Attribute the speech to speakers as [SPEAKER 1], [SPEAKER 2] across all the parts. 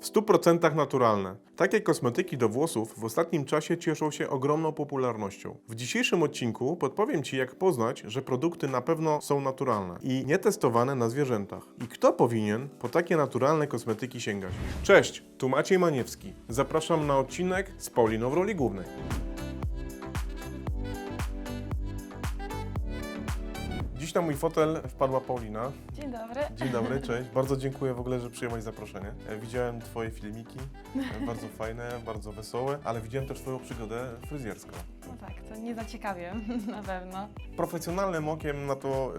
[SPEAKER 1] W 100% naturalne. Takie kosmetyki do włosów w ostatnim czasie cieszą się ogromną popularnością. W dzisiejszym odcinku podpowiem Ci, jak poznać, że produkty na pewno są naturalne i nietestowane na zwierzętach. I kto powinien po takie naturalne kosmetyki sięgać. Cześć, tu Maciej Maniewski. Zapraszam na odcinek z Pauliną w roli głównej. Na mój fotel wpadła Paulina.
[SPEAKER 2] Dzień dobry.
[SPEAKER 1] Dzień dobry, cześć. Bardzo dziękuję w ogóle, że przyjęłaś zaproszenie. E, Widziałem Twoje filmiki, e, bardzo fajne, bardzo wesołe, ale widziałem też Twoją przygodę fryzjerską.
[SPEAKER 2] Tak, to nie zaciekawię, na pewno.
[SPEAKER 1] Profesjonalnym okiem na to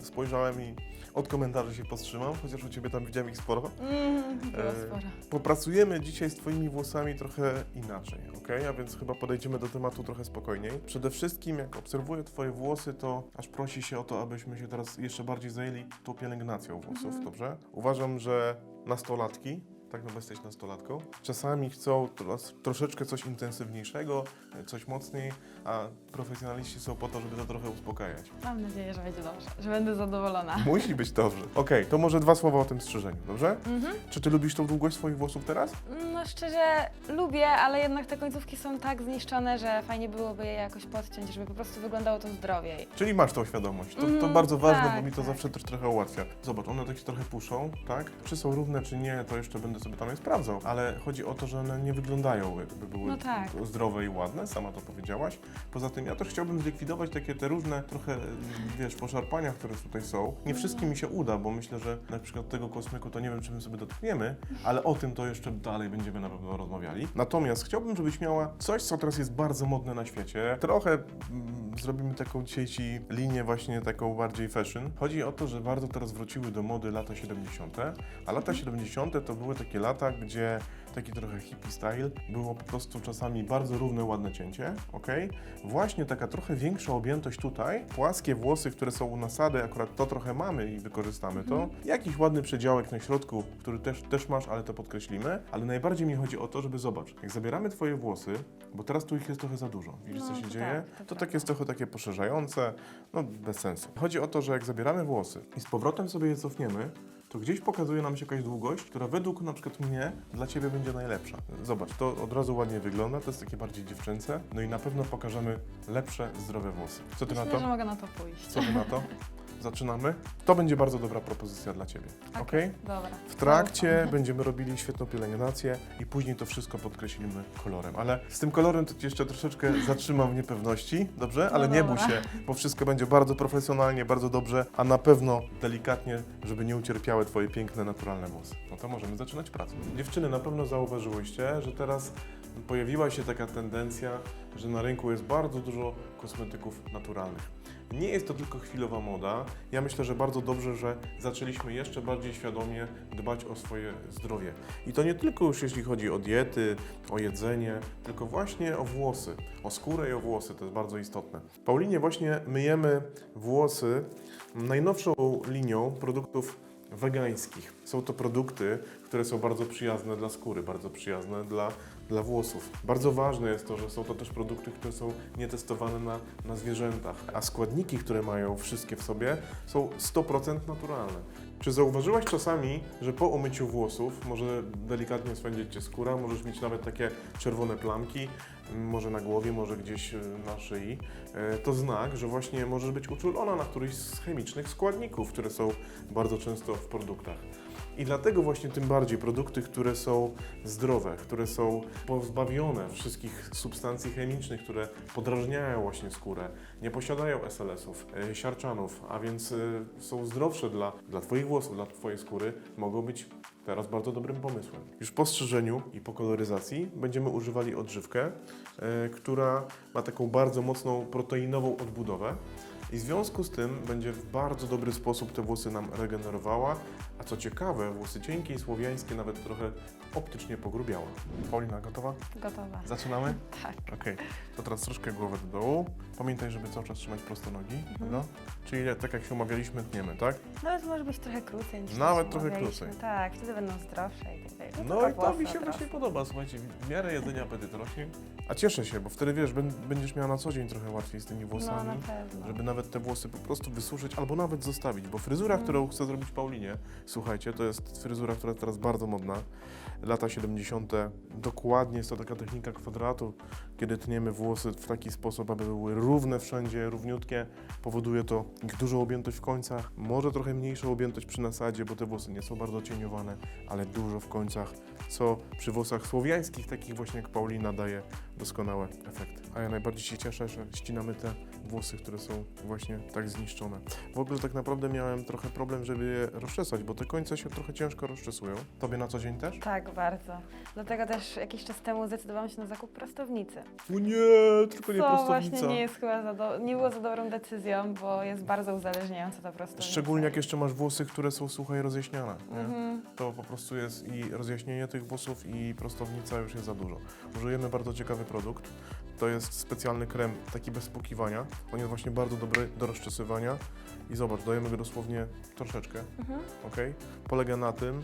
[SPEAKER 1] y, spojrzałem i od komentarzy się powstrzymam, chociaż u Ciebie tam widziałem ich sporo.
[SPEAKER 2] Mm, było
[SPEAKER 1] E,
[SPEAKER 2] sporo.
[SPEAKER 1] Popracujemy dzisiaj z Twoimi włosami trochę inaczej, ok? A więc chyba podejdziemy do tematu trochę spokojniej. Przede wszystkim, jak obserwuję Twoje włosy, to aż prosi się o to, abyśmy się teraz jeszcze bardziej zajęli tą pielęgnacją włosów,
[SPEAKER 2] Mhm.
[SPEAKER 1] dobrze? Uważam, że nastolatki, tak no bo jesteś nastolatką, czasami chcą tros, troszeczkę coś intensywniejszego, e, coś mocniej, a profesjonaliści są po to, żeby to trochę uspokajać.
[SPEAKER 2] Mam nadzieję, że będzie dobrze, że będę zadowolona.
[SPEAKER 1] Musi być dobrze. Okej, to może dwa słowa o tym strzyżeniu, dobrze?
[SPEAKER 2] Mhm.
[SPEAKER 1] Czy Ty lubisz tą długość swoich włosów teraz?
[SPEAKER 2] No szczerze lubię, ale jednak te końcówki są tak zniszczone, że fajnie byłoby je jakoś podciąć, żeby po prostu wyglądało to zdrowiej.
[SPEAKER 1] Czyli masz tą świadomość. To, to
[SPEAKER 2] Mhm,
[SPEAKER 1] bardzo ważne,
[SPEAKER 2] tak,
[SPEAKER 1] bo mi to
[SPEAKER 2] tak.
[SPEAKER 1] zawsze też trochę ułatwia. Zobacz, one tak się trochę puszą, tak? Czy są równe, czy nie, to jeszcze będę sobie tam je sprawdzał. Ale chodzi o to, że one nie wyglądają, jakby były
[SPEAKER 2] No tak.
[SPEAKER 1] zdrowe i ładne, sama to powiedziałaś. Poza tym ja też chciałbym zlikwidować takie te różne trochę, wiesz, poszarpania, które tutaj są. Nie wszystkim mi się uda, bo myślę, że na przykład tego kosmyku to nie wiem, czy my sobie dotkniemy, ale o tym to jeszcze dalej będziemy na pewno rozmawiali. Natomiast chciałbym, żebyś miała coś, co teraz jest bardzo modne na świecie. Trochę mm, zrobimy taką dzisiaj ci linię właśnie taką bardziej fashion. Chodzi o to, że bardzo teraz wróciły do mody lata 70., a lata 70. to były takie lata, gdzie taki trochę hippie style, było po prostu czasami bardzo równe, ładne cięcie, ok? Właśnie taka trochę większa objętość tutaj, płaskie włosy, które są u nasady, akurat to trochę mamy i wykorzystamy to. Jakiś ładny przedziałek na środku, który też, też masz, ale to podkreślimy. Ale najbardziej mi chodzi o to, żeby zobacz, jak zabieramy twoje włosy, bo teraz tu ich jest trochę za dużo. Widzisz,
[SPEAKER 2] No,
[SPEAKER 1] co się
[SPEAKER 2] to
[SPEAKER 1] dzieje?
[SPEAKER 2] tak, to
[SPEAKER 1] to tak jest trochę takie poszerzające, no bez sensu. Chodzi o to, że jak zabieramy włosy i z powrotem sobie je cofniemy, to gdzieś pokazuje nam się jakaś długość, która według na przykład mnie dla Ciebie będzie najlepsza. Zobacz, to od razu ładnie wygląda, to jest takie bardziej dziewczęce, no i na pewno pokażemy lepsze, zdrowe włosy. Co Ty na
[SPEAKER 2] Myślę,
[SPEAKER 1] to?
[SPEAKER 2] że mogę na to pójść.
[SPEAKER 1] Co Ty na to? Zaczynamy? To będzie bardzo dobra propozycja dla Ciebie, ok?
[SPEAKER 2] Dobra.
[SPEAKER 1] W trakcie będziemy robili świetną pielęgnację i później to wszystko podkreślimy kolorem. Ale z tym kolorem to Cię jeszcze troszeczkę zatrzymam w niepewności, dobrze? Ale
[SPEAKER 2] No
[SPEAKER 1] nie bój
[SPEAKER 2] dobra.
[SPEAKER 1] się, bo wszystko będzie bardzo profesjonalnie, bardzo dobrze, a na pewno delikatnie, żeby nie ucierpiały Twoje piękne, naturalne włosy. No to możemy zaczynać pracę. Dziewczyny, na pewno zauważyłyście, że teraz pojawiła się taka tendencja, że na rynku jest bardzo dużo kosmetyków naturalnych. Nie jest to tylko chwilowa moda. Ja myślę, że bardzo dobrze, że zaczęliśmy jeszcze bardziej świadomie dbać o swoje zdrowie. I to nie tylko już jeśli chodzi o diety, o jedzenie, tylko właśnie o włosy, o skórę i o włosy. To jest bardzo istotne. Paulinie właśnie myjemy włosy najnowszą linią produktów wegańskich. Są to produkty, które są bardzo przyjazne dla skóry, bardzo przyjazne dla, dla włosów. Bardzo ważne jest to, że są to też produkty, które są nietestowane na, na zwierzętach, a składniki, które mają wszystkie w sobie, są 100% naturalne. Czy zauważyłaś czasami, że po umyciu włosów może delikatnie swędzić Cię skóra, możesz mieć nawet takie czerwone plamki, m, może na głowie, może gdzieś y, na szyi? E, To znak, że właśnie możesz być uczulona na któryś z chemicznych składników, które są bardzo często w produktach. I dlatego właśnie tym bardziej produkty, które są zdrowe, które są pozbawione wszystkich substancji chemicznych, które podrażniają właśnie skórę, nie posiadają SLS-ów, e, siarczanów, a więc e, są zdrowsze dla, dla Twoich włosów, dla Twojej skóry, mogą być teraz bardzo dobrym pomysłem. Już po strzyżeniu i po koloryzacji będziemy używali odżywkę, e, która ma taką bardzo mocną proteinową odbudowę. I w związku z tym będzie w bardzo dobry sposób te włosy nam regenerowała, a co ciekawe, włosy cienkie i słowiańskie nawet trochę optycznie pogrubiała. Paulina, gotowa?
[SPEAKER 2] Gotowa.
[SPEAKER 1] Zaczynamy?
[SPEAKER 2] Tak.
[SPEAKER 1] Okej, to teraz troszkę głowę do dołu. Pamiętaj, żeby cały czas trzymać prosto nogi.
[SPEAKER 2] Mhm.
[SPEAKER 1] Dobra? Czyli tak jak się umawialiśmy, tniemy, tak?
[SPEAKER 2] Nawet może być trochę krócej niż
[SPEAKER 1] Nawet
[SPEAKER 2] to
[SPEAKER 1] trochę krócej.
[SPEAKER 2] Tak, wtedy będą zdrowsze i tak dalej.
[SPEAKER 1] No
[SPEAKER 2] tylko
[SPEAKER 1] i to
[SPEAKER 2] włosy
[SPEAKER 1] mi się właśnie podoba, słuchajcie, w miarę jedzenia apetyt rośnie. A cieszę się, bo wtedy wiesz, będziesz miała na co dzień trochę łatwiej z tymi
[SPEAKER 2] No
[SPEAKER 1] włosami.
[SPEAKER 2] na pewno.
[SPEAKER 1] Żeby nawet nawet te włosy po prostu wysuszyć albo nawet zostawić, bo fryzura,
[SPEAKER 2] Mhm.
[SPEAKER 1] którą chcę zrobić Paulinie, słuchajcie, to jest fryzura, która jest teraz bardzo modna, lata 70. Dokładnie jest to taka technika kwadratu, kiedy tniemy włosy w taki sposób, aby były równe wszędzie, równiutkie. Powoduje to ich dużą objętość w końcach, może trochę mniejszą objętość przy nasadzie, bo te włosy nie są bardzo cieniowane, ale dużo w końcach, co przy włosach słowiańskich, takich właśnie jak Paulina, daje doskonałe efekty. A ja najbardziej się cieszę, że ścinamy te włosy, które są właśnie tak zniszczone. W ogóle tak naprawdę miałem trochę problem, żeby je rozczesać, bo te końce się trochę ciężko rozczesują. Tobie na co dzień też?
[SPEAKER 2] Tak, bardzo. Dlatego też jakiś czas temu zdecydowałam się na zakup prostownicy.
[SPEAKER 1] O nie, tylko nie
[SPEAKER 2] Co
[SPEAKER 1] prostownica.
[SPEAKER 2] właśnie nie jest chyba za do... nie było za dobrą decyzją, bo jest bardzo uzależniająca ta prostownica.
[SPEAKER 1] Szczególnie jak jeszcze masz włosy, które są słuchaj rozjaśniane. Nie?
[SPEAKER 2] Mhm.
[SPEAKER 1] To po prostu jest i rozjaśnienie tych włosów i prostownica już jest za dużo. Użyjemy bardzo ciekawy produkt. To jest specjalny krem taki bez spłukiwania. On jest właśnie bardzo dobry do rozczesywania. I zobacz, dajemy go dosłownie troszeczkę,
[SPEAKER 2] Mhm.
[SPEAKER 1] ok? Polega na tym,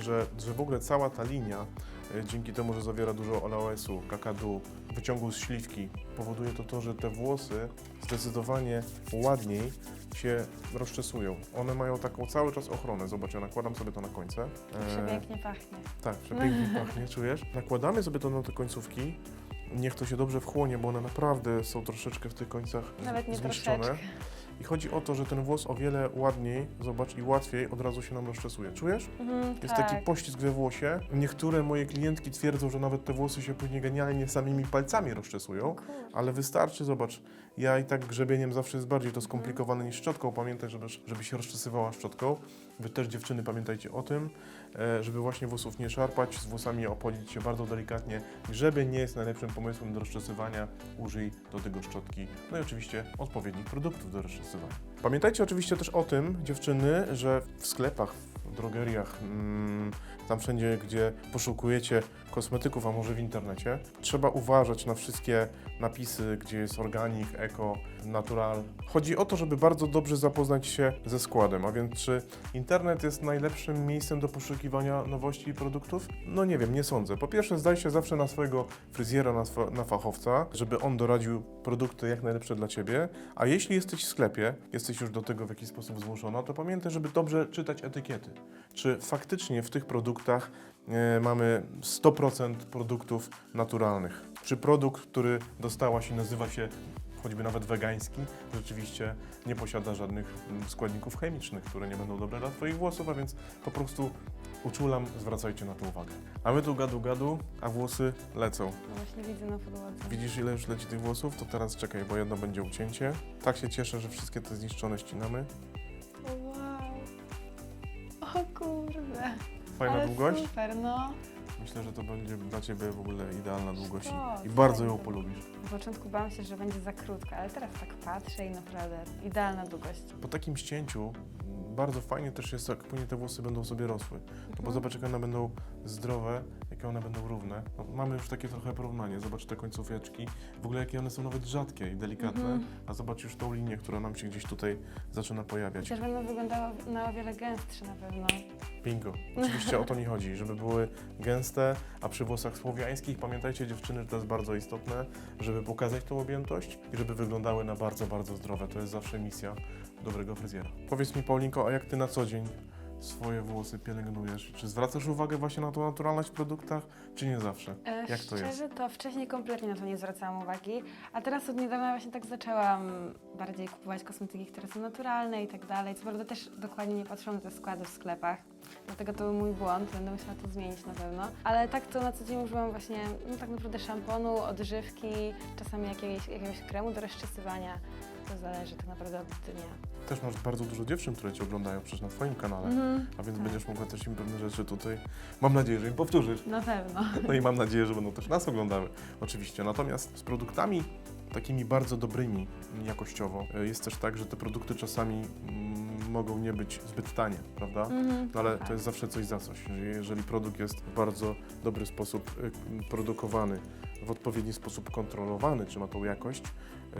[SPEAKER 1] że, że w ogóle cała ta linia, e, dzięki temu, że zawiera dużo aloesu, kakadu, wyciągu z śliwki, powoduje to to, że te włosy zdecydowanie ładniej się rozczesują. One mają taką cały czas ochronę. Zobacz, ja nakładam sobie to na końce. E,
[SPEAKER 2] Przepięknie pachnie.
[SPEAKER 1] tak, przepięknie pachnie, czujesz? Nakładamy sobie to na te końcówki. Niech to się dobrze wchłonie, bo one naprawdę są troszeczkę w tych końcach
[SPEAKER 2] Nawet nie
[SPEAKER 1] zniszczone.
[SPEAKER 2] troszeczkę.
[SPEAKER 1] I chodzi o to, że ten włos o wiele ładniej, zobacz, i łatwiej od razu się nam rozczesuje. Czujesz?
[SPEAKER 2] Mhm,
[SPEAKER 1] Jest
[SPEAKER 2] tak.
[SPEAKER 1] taki pościsk we włosie. Niektóre moje klientki twierdzą, że nawet te włosy się później genialnie samymi palcami rozczesują, ale wystarczy, zobacz, ja i tak grzebieniem zawsze jest bardziej to skomplikowane niż szczotką. Pamiętaj, żeby, żeby się rozczesywała szczotką. Wy też dziewczyny pamiętajcie o tym, żeby właśnie włosów nie szarpać, z włosami opodzić się bardzo delikatnie. Grzebień nie jest najlepszym pomysłem do rozczesywania, użyj do tego szczotki. No i oczywiście odpowiednich produktów do rozczesywania. Pamiętajcie oczywiście też o tym, dziewczyny, że w sklepach, w drogeriach, mm, tam wszędzie, gdzie poszukujecie kosmetyków, a może w internecie, trzeba uważać na wszystkie napisy, gdzie jest organik, eko, natural. Chodzi o to, żeby bardzo dobrze zapoznać się ze składem, a więc czy internet jest najlepszym miejscem do poszukiwania nowości i produktów? No nie wiem, nie sądzę. Po pierwsze zdaj się zawsze na swojego fryzjera, na, na fachowca, żeby on doradził produkty jak najlepsze dla Ciebie, a jeśli jesteś w sklepie, jesteś już do tego w jakiś sposób zmuszona, to pamiętaj, żeby dobrze czytać etykiety. Czy faktycznie w tych produktach mamy 100% produktów naturalnych? Czy produkt, który dostałaś i nazywa się choćby nawet wegański, rzeczywiście nie posiada żadnych mm, składników chemicznych, które nie będą dobre dla Twoich włosów, a więc po prostu uczulam, zwracajcie na to uwagę. A my tu gadu gadu, a włosy lecą.
[SPEAKER 2] No właśnie widzę na podłodze.
[SPEAKER 1] Widzisz ile już leci tych włosów? To teraz czekaj, bo jedno będzie ucięcie. Tak się cieszę, że wszystkie te zniszczone ścinamy.
[SPEAKER 2] O, Wow. O kurde.
[SPEAKER 1] Fajna
[SPEAKER 2] Ale
[SPEAKER 1] długość?
[SPEAKER 2] super, no.
[SPEAKER 1] Myślę, że to będzie dla Ciebie w ogóle idealna długość i, i bardzo ją polubisz.
[SPEAKER 2] Na początku bałam się, że będzie za krótka, ale teraz tak patrzę i naprawdę idealna długość.
[SPEAKER 1] Po takim ścięciu bardzo fajnie też jest, jak później te włosy będą sobie rosły. No bo
[SPEAKER 2] Mhm.
[SPEAKER 1] zobacz, jak one będą zdrowe, jakie one będą równe. No, mamy już takie trochę porównanie. Zobacz te końcóweczki. W ogóle jakie one są nawet rzadkie i delikatne.
[SPEAKER 2] Mhm.
[SPEAKER 1] A zobacz już tą linię, która nam się gdzieś tutaj zaczyna pojawiać.
[SPEAKER 2] Też będą wyglądały na o wiele gęstsze na pewno.
[SPEAKER 1] Bingo. Oczywiście o to mi chodzi, żeby były gęste, a przy włosach słowiańskich pamiętajcie dziewczyny, że to jest bardzo istotne, żeby pokazać tą objętość i żeby wyglądały na bardzo, bardzo zdrowe. To jest zawsze misja dobrego fryzjera. Powiedz mi Paulinko, a jak Ty na co dzień swoje włosy pielęgnujesz? Czy zwracasz uwagę właśnie na tą naturalność w produktach, czy nie zawsze?
[SPEAKER 2] E,
[SPEAKER 1] Jak to jest?
[SPEAKER 2] Szczerze to wcześniej kompletnie na to nie zwracałam uwagi, a teraz od niedawna właśnie tak zaczęłam bardziej kupować kosmetyki, które są naturalne i tak dalej. Co prawda też dokładnie nie patrzyłam na te składy w sklepach, dlatego to był mój błąd, będę musiała to zmienić na pewno. Ale tak to na co dzień używam właśnie no tak naprawdę szamponu, odżywki, czasami jakiegoś, jakiegoś kremu do rozczesywania. To zależy tak naprawdę od dnia.
[SPEAKER 1] Też masz bardzo dużo dziewczyn, które Cię oglądają przecież na Twoim kanale,
[SPEAKER 2] Mhm.
[SPEAKER 1] a więc
[SPEAKER 2] tak.
[SPEAKER 1] będziesz mogła też im pewne rzeczy tutaj, mam nadzieję, że im powtórzysz.
[SPEAKER 2] Na pewno.
[SPEAKER 1] No i mam nadzieję, że będą też nas oglądały, oczywiście. Natomiast z produktami takimi bardzo dobrymi jakościowo e, jest też tak, że te produkty czasami mm, mogą nie być zbyt tanie, prawda?
[SPEAKER 2] Mhm.
[SPEAKER 1] No ale
[SPEAKER 2] Tak.
[SPEAKER 1] to jest zawsze coś za coś. Jeżeli- produkt jest w bardzo dobry sposób y, produkowany, w odpowiedni sposób kontrolowany, czy ma tą jakość,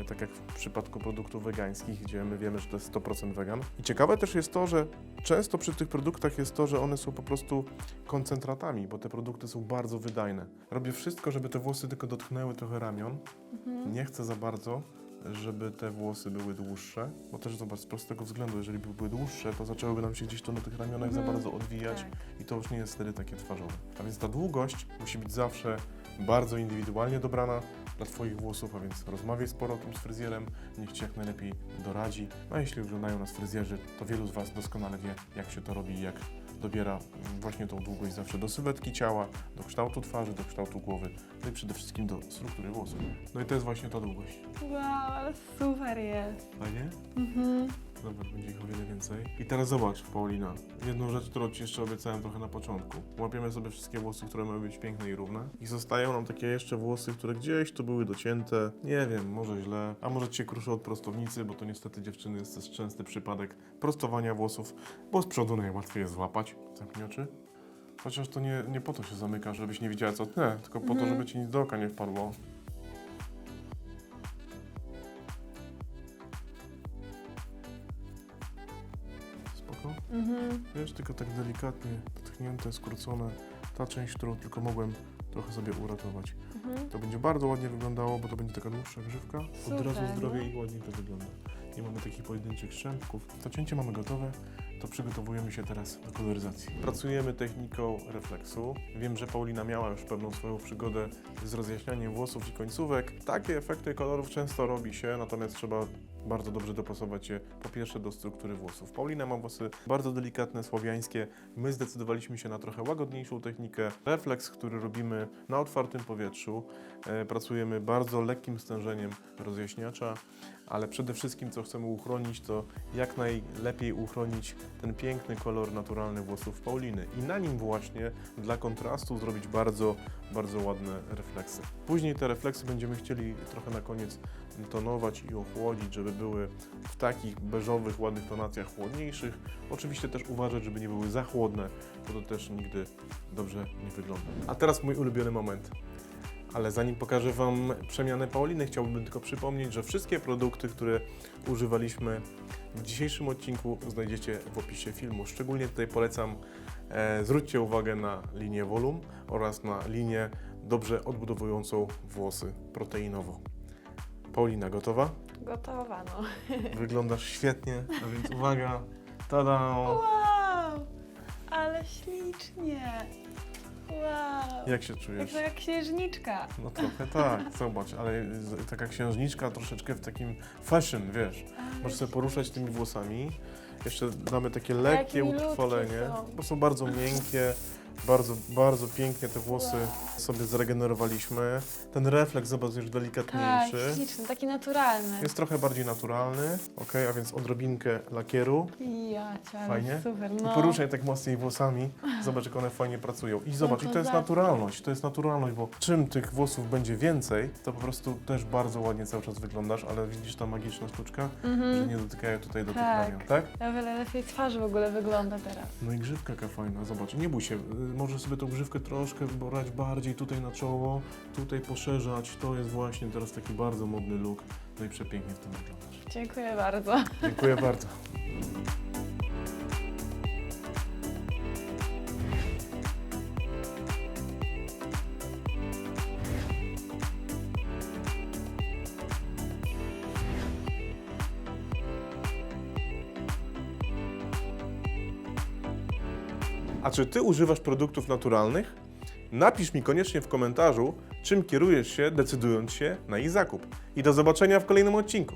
[SPEAKER 1] y, tak jak w przypadku produktów wegańskich, gdzie my wiemy, że to jest 100% wegan. I ciekawe też jest to, że często przy tych produktach jest to, że one są po prostu koncentratami, bo te produkty są bardzo wydajne. Robię wszystko, żeby te włosy tylko dotknęły trochę ramion.
[SPEAKER 2] Mhm.
[SPEAKER 1] Nie chcę za bardzo, żeby te włosy były dłuższe, bo też zobacz, z prostego względu, jeżeli by były dłuższe, to zaczęłyby nam się gdzieś to na tych ramionach za
[SPEAKER 2] Mhm.
[SPEAKER 1] bardzo odwijać
[SPEAKER 2] Tak.
[SPEAKER 1] i to już nie jest wtedy takie twarzowe. A więc ta długość musi być zawsze bardzo indywidualnie dobrana dla Twoich włosów, a więc rozmawiaj sporo o tym z fryzjerem, niech Ci jak najlepiej doradzi. A jeśli oglądają nas fryzjerzy, to wielu z Was doskonale wie, jak się to robi i jak dobiera właśnie tą długość zawsze do sylwetki ciała, do kształtu twarzy, do kształtu głowy, no i przede wszystkim do struktury włosów. No i to jest właśnie ta długość.
[SPEAKER 2] Wow, ale super jest.
[SPEAKER 1] Fajnie?
[SPEAKER 2] Mhm.
[SPEAKER 1] Zobacz, będzie ich o wiele więcej. I teraz zobacz, Paulina, jedną rzecz, którą Ci jeszcze obiecałem trochę na początku. Łapiemy sobie wszystkie włosy, które mają być piękne i równe i zostają nam takie jeszcze włosy, które gdzieś tu były docięte. Nie wiem, może źle, a może Cię kruszę od prostownicy, bo to niestety dziewczyny jest częsty przypadek prostowania włosów, bo z przodu najłatwiej jest złapać. Zamknij oczy. Chociaż to nie, nie po to się zamyka, żebyś nie widziała co tnę, tylko po to,
[SPEAKER 2] Mhm.
[SPEAKER 1] żeby Ci nic do oka nie wpadło.
[SPEAKER 2] Mhm.
[SPEAKER 1] Wiesz, tylko tak delikatnie dotknięte, skrócone. Ta część, którą tylko mogłem trochę sobie uratować.
[SPEAKER 2] Mhm.
[SPEAKER 1] To będzie bardzo ładnie wyglądało, bo to będzie taka dłuższa grzywka. Od
[SPEAKER 2] Super,
[SPEAKER 1] razu
[SPEAKER 2] no.
[SPEAKER 1] zdrowiej i ładniej to wygląda. Nie mamy takich pojedynczych strzępków. To cięcie mamy gotowe, to przygotowujemy się teraz do koloryzacji. Pracujemy techniką refleksu. Wiem, że Paulina miała już pewną swoją przygodę z rozjaśnianiem włosów i końcówek. Takie efekty kolorów często robi się, natomiast trzeba bardzo dobrze dopasować je po pierwsze do struktury włosów. Paulina ma włosy bardzo delikatne, słowiańskie. My zdecydowaliśmy się na trochę łagodniejszą technikę. Refleks, który robimy na otwartym powietrzu. E, pracujemy bardzo lekkim stężeniem rozjaśniacza, ale przede wszystkim co chcemy uchronić, to jak najlepiej uchronić ten piękny kolor naturalny włosów Pauliny i na nim właśnie dla kontrastu zrobić bardzo, bardzo ładne refleksy. Później te refleksy będziemy chcieli trochę na koniec tonować i ochłodzić, żeby były w takich beżowych, ładnych tonacjach chłodniejszych. Oczywiście też uważać, żeby nie były za chłodne, bo to też nigdy dobrze nie wygląda. A teraz mój ulubiony moment. Ale zanim pokażę Wam przemianę Pauliny, chciałbym tylko przypomnieć, że wszystkie produkty, które używaliśmy w dzisiejszym odcinku znajdziecie w opisie filmu. Szczególnie tutaj polecam, e, zwróćcie uwagę na linię Volum oraz na linię dobrze odbudowującą włosy proteinową. Paulina, gotowa?
[SPEAKER 2] Gotowa, no.
[SPEAKER 1] Wyglądasz świetnie, a więc uwaga, tada!
[SPEAKER 2] Wow, ale ślicznie. Wow.
[SPEAKER 1] Jak się czujesz?
[SPEAKER 2] to jak księżniczka.
[SPEAKER 1] No trochę tak, zobacz, ale z- taka księżniczka troszeczkę w takim fashion, wiesz. Możesz sobie poruszać tymi włosami. Jeszcze damy takie lekkie
[SPEAKER 2] milutkie
[SPEAKER 1] utrwalenie,
[SPEAKER 2] są.
[SPEAKER 1] bo są bardzo miękkie, bardzo, bardzo pięknie te włosy sobie zregenerowaliśmy. Ten refleks, zobacz, już
[SPEAKER 2] Tak,
[SPEAKER 1] delikatniejszy.
[SPEAKER 2] śliczny, taki naturalny.
[SPEAKER 1] Jest trochę bardziej naturalny, ok, a więc odrobinkę lakieru.
[SPEAKER 2] Ja cię, ale
[SPEAKER 1] Fajnie?
[SPEAKER 2] super,
[SPEAKER 1] I
[SPEAKER 2] no.
[SPEAKER 1] poruszaj tak mocniej włosami, zobacz jak one fajnie pracują. I zobacz,
[SPEAKER 2] No
[SPEAKER 1] i
[SPEAKER 2] to
[SPEAKER 1] to jest
[SPEAKER 2] tak.
[SPEAKER 1] naturalność, to jest naturalność, bo czym tych włosów będzie więcej, to po prostu też bardzo ładnie cały czas wyglądasz, ale widzisz ta magiczna sztuczka, że
[SPEAKER 2] Mhm.
[SPEAKER 1] nie dotykają tutaj do tych
[SPEAKER 2] Tak.
[SPEAKER 1] ramion, tak?
[SPEAKER 2] O wiele lepiej twarz w ogóle wygląda teraz.
[SPEAKER 1] No i grzywka jaka fajna, zobacz, nie bój się, możesz sobie tą grzywkę troszkę brać bardziej tutaj na czoło, tutaj poszerzać, to jest właśnie teraz taki bardzo modny look, no i przepięknie w tym wyglądasz.
[SPEAKER 2] Dziękuję bardzo.
[SPEAKER 1] Dziękuję bardzo. A czy ty używasz produktów naturalnych? Napisz mi koniecznie w komentarzu, czym kierujesz się, decydując się na ich zakup. I do zobaczenia w kolejnym odcinku.